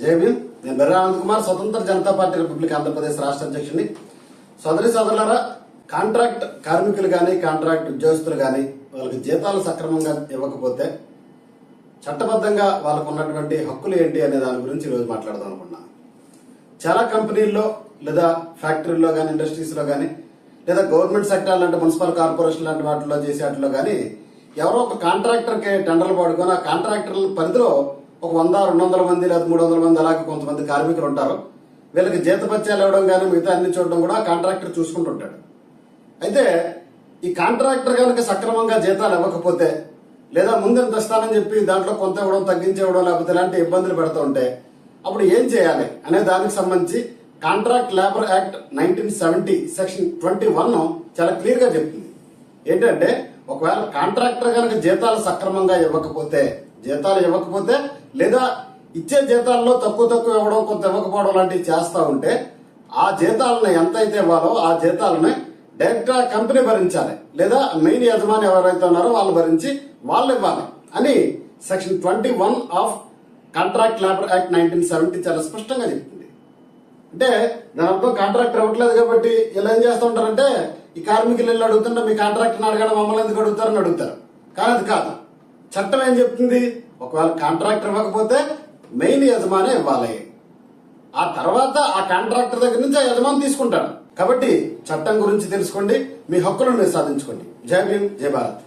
జై భీమ్. నేను బెర్రా ఆనంద్ కుమార్ స్వతంత్ర జనతా పార్టీ రిపబ్లిక్ ఆంధ్రప్రదేశ్ రాష్ట్ర అధ్యక్షుడిని. సోదరి సోదరులారా కాంట్రాక్ట్ కార్మికులు కానీ కాంట్రాక్ట్ ఉద్యోగస్తులు కానీ వాళ్ళకి జీతాలు సక్రమంగా ఇవ్వకపోతే చట్టబద్ధంగా వాళ్ళకు ఉన్నటువంటి హక్కులు ఏంటి అనే దాని గురించి ఈరోజు మాట్లాడదాం అనుకున్నా చాలా కంపెనీల్లో లేదా ఫ్యాక్టరీల్లో కానీ ఇండస్ట్రీస్లో కానీ లేదా గవర్నమెంట్ సెక్టార్ లాంటి మున్సిపల్ కార్పొరేషన్ లాంటి వాటిలో చేసే వాటిలో కానీ ఎవరో ఒక కాంట్రాక్టర్కి టెండర్లు పడుకొని ఆ కాంట్రాక్టర్ పరిధిలో ఒక వంద రెండు వందల మంది లేదా మూడు వందల మంది అలాగే కొంతమంది కార్మికులు ఉంటారు. వీళ్ళకి జీతపత్యాలు ఇవ్వడం కానీ మిగతా అన్ని చూడడం కూడా కాంట్రాక్టర్ చూసుకుంటుంటాడు అయితే ఈ కాంట్రాక్టర్ కనుక సక్రమంగా జీతాలు ఇవ్వకపోతే లేదా ముందు ఎంత ఇస్తానని చెప్పి దాంట్లో కొంత ఇవ్వడం తగ్గించేవడం లేకపోతే ఇలాంటి ఇబ్బందులు పెడుతూ ఉంటే అప్పుడు ఏం చేయాలి అనే దానికి సంబంధించి contract labour act nineteen seventy section twenty one చాలా క్లియర్గా చెప్తుంది. ఏంటంటే ఒకవేళ కాంట్రాక్టర్ కనుక జీతాలు సక్రమంగా ఇవ్వకపోతే జీతాలు ఇవ్వకపోతే లేదా ఇచ్చే జీతాల్లో తక్కువ తక్కువ ఇవ్వడం కొంత ఇవ్వకపోవడం లాంటివి చేస్తా ఉంటే ఆ జీతాలను ఎంత అయితే ఇవ్వాలో ఆ జీతాలని డైరెక్ట్గా కంపెనీ భరించాలి. లేదా మెయిన్ యజమాని ఎవరైతే ఉన్నారో వాళ్ళు భరించి వాళ్ళు ఇవ్వాలి అని section twenty one of contract labour act nineteen seventy చాలా స్పష్టంగా చెప్తుంది. అంటే దాని అర్థం కాంట్రాక్ట్ ఇవ్వట్లేదు కాబట్టి ఇలా ఏం చేస్తూ ఉంటారంటే ఈ కార్మికులు వెళ్ళి అడుగుతుంటే మీ కాంట్రాక్ట్ని అడగడం మమ్మల్ని ఎందుకు అడుగుతారని అడుగుతారు. కానీ అది కాదు. చట్టం ఏం చెప్తుంది? ఒకవేళ కాంట్రాక్టర్ ఇవ్వకపోతే మెయిన్ యజమాని ఇవ్వాలి. ఆ తర్వాత ఆ కాంట్రాక్టర్ దగ్గర నుంచి ఆ యజమాని తీసుకుంటాడు. కాబట్టి చట్టం గురించి తెలుసుకోండి మీ హక్కులను మీరు సాధించుకోండి జై భీమ్ జై భారత్.